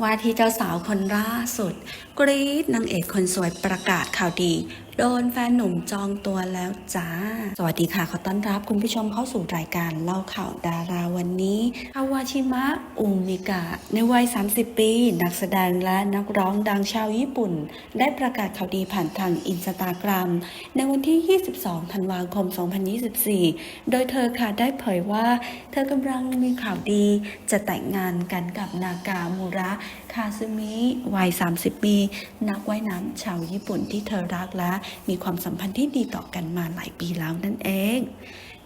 ว่าที่เจ้าสาวคนล่าสุด กรี๊ดนางเอกคนสวยประกาศข่าวดีโดนแฟนหนุ่มจองตัวแล้วจ้า สวัสดีค่ะขอต้อนรับคุณผู้ชมเข้าสู่รายการเล่าข่าวดาราวันนี้คาวาชิมะ อุมิกะ ในวัย 30 ปี นักแสดงและนักร้องดังชาวญี่ปุ่น ได้ประกาศข่าวดีผ่านทางอินสตาแกรมในวันที่ 22 ธันวาคม 2024 โดยเธอค่ะได้เผยว่า เธอกำลังมีข่าวดีจะแต่งงานกันกับนากามูระคาซึมิวัย 30 ปี นักว่ายน้ำชาวญี่ปุ่นที่เธอรักและมีความสัมพันธ์ที่ดีต่อกันมาหลายปีแล้วนั่นเอง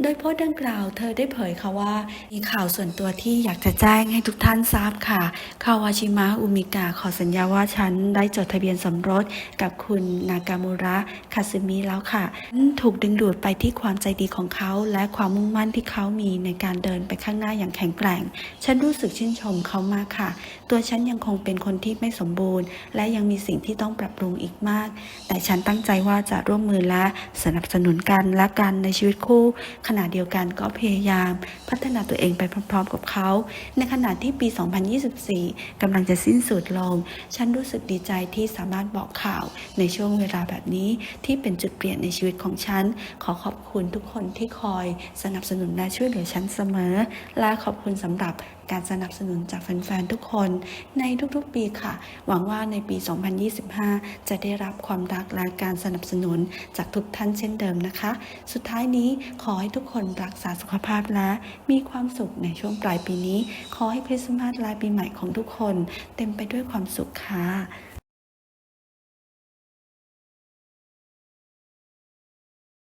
โดยโพสต์ดังกล่าวเธอได้เผยค่ะว่า มีข่าวส่วนตัวที่อยากจะแจ้งให้ทุกท่านทราบค่ะ คาวาชิมะอุมิกะขอสัญญาว่าฉันได้จดทะเบียนสมรสกับคุณนากามูระคาซึมิแล้วค่ะฉันถูกดึงดูดไปที่ความใจดีของเขาและความมุ่งมั่นที่เขามีในการเดินไปข้างหน้าอย่างแข็งแกร่ง ฉันรู้สึกชื่นชมเขามากค่ะ ตัวฉันยังคงเป็นคนที่ไม่สมบูรณ์ และยังมีสิ่งที่ต้องปรับปรุงอีกมาก แต่ฉันตั้งใจว่าจะร่วมมือและสนับสนุนกันและกันในชีวิตคู่ขณะเดียวกันก็พยายามพัฒนาตัวเองไปพร้อมๆกับเขา ในขณะที่ปี 2024กำลังจะสิ้นสุดลง ฉันรู้สึกดีใจที่สามารถบอกข่าวในช่วงเวลาแบบนี้ที่เป็นจุดเปลี่ยนในชีวิตของฉัน ขอขอบคุณทุกคนที่คอยสนับสนุนและช่วยเหลือฉันเสมอ และขอบคุณสำหรับ การสนับสนุนจากแฟนๆทุกคนในทุกๆปีค่ะ หวังว่าในปี 2025 จะได้รับความรักและการสนับสนุนจากทุกท่านเช่นเดิมนะคะ สุดท้ายนี้ขอให้ทุกคนรักษาสุขภาพและมีความสุขในช่วงปลายปีนี้ ขอให้คริสต์มาสและปีใหม่ของทุกคน เต็มไปด้วยความสุขค่ะ